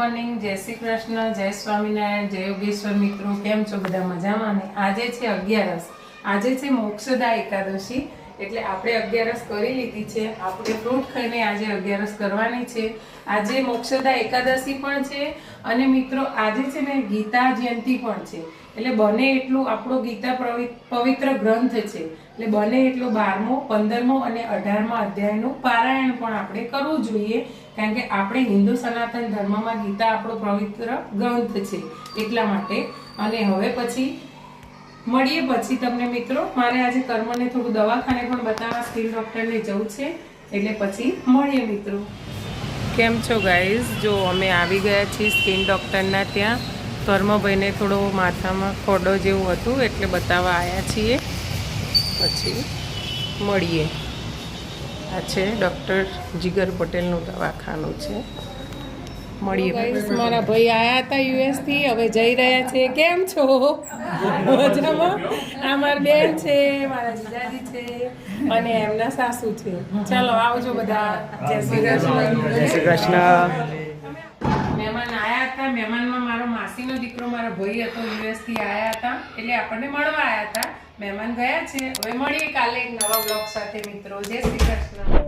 Morning, જય શ્રી કૃષ્ણ, જય સ્વામિનારાયણ, જય યોગેશ્વર મિત્રો, કેમ છો? બધા મજામાં ને? આજે છે અગિયારસ. આજે છે મોક્ષદા એકાદશી. એટલે આપણે અગિયારસ કરી લીધી છે. આપણે ફ્રૂટ ખાઈને આજે અગિયારસ કરવાની છે. આજે મોક્ષદા એકાદશી પણ છે અને મિત્રો આજે છે ને ગીતા જયંતિ પણ છે. એટલે બને એટલું આપણો ગીતા પવિત્ર ગ્રંથ છે. એટલે બને એટલો બારમો, પંદરમો અને અઢારમા અધ્યાયનું પારાયણ પણ આપણે કરવું જોઈએ. કારણ કે આપણે હિન્દુ સનાતન ધર્મમાં ગીતા આપણો પવિત્ર ગ્રંથ છે એટલા માટે. અને હવે પછી મળીએ પછી તમને મિત્રો. મારે આજે કર્મને થોડું દવાખાને પણ બતાવવા સ્કિન ડૉક્ટરને જવું છે. એટલે પછી મળીએ મિત્રો. કેમ છો ગાઈઝ જો અમે આવી ગયા છીએ સ્કિન ડૉક્ટરના ત્યાં. કર્મભાઈને થોડો માથામાં ખોડો જેવું હતું એટલે બતાવવા આવ્યા છીએ. પછી મળીએ. આ છે ડૉક્ટર જીગર પટેલનું દવાખાનું છે. મળીએ મારા ભાઈ આયા હતા યુએસથી હવે જઈ રહ્યા છે. કેમ છો? મજામાં? આ મારી બેન છે મારા જીજાજી છે અને એમના સાસુ છે. ચાલો આવજો બધા. જય શ્રી કૃષ્ણ. જય શ્રી કૃષ્ણ. મહેમાન આયા હતા. મહેમાનમાં મારો માસીનો દીકરો મારો ભાઈ હતો યુએસથી આયા હતા. એટલે આપણને મળવા આયા હતા. મહેમાન ગયા છે. હવે મળીએ કાલે એક નવા બ્લોગ સાથે મિત્રો. જય શ્રી કૃષ્ણ.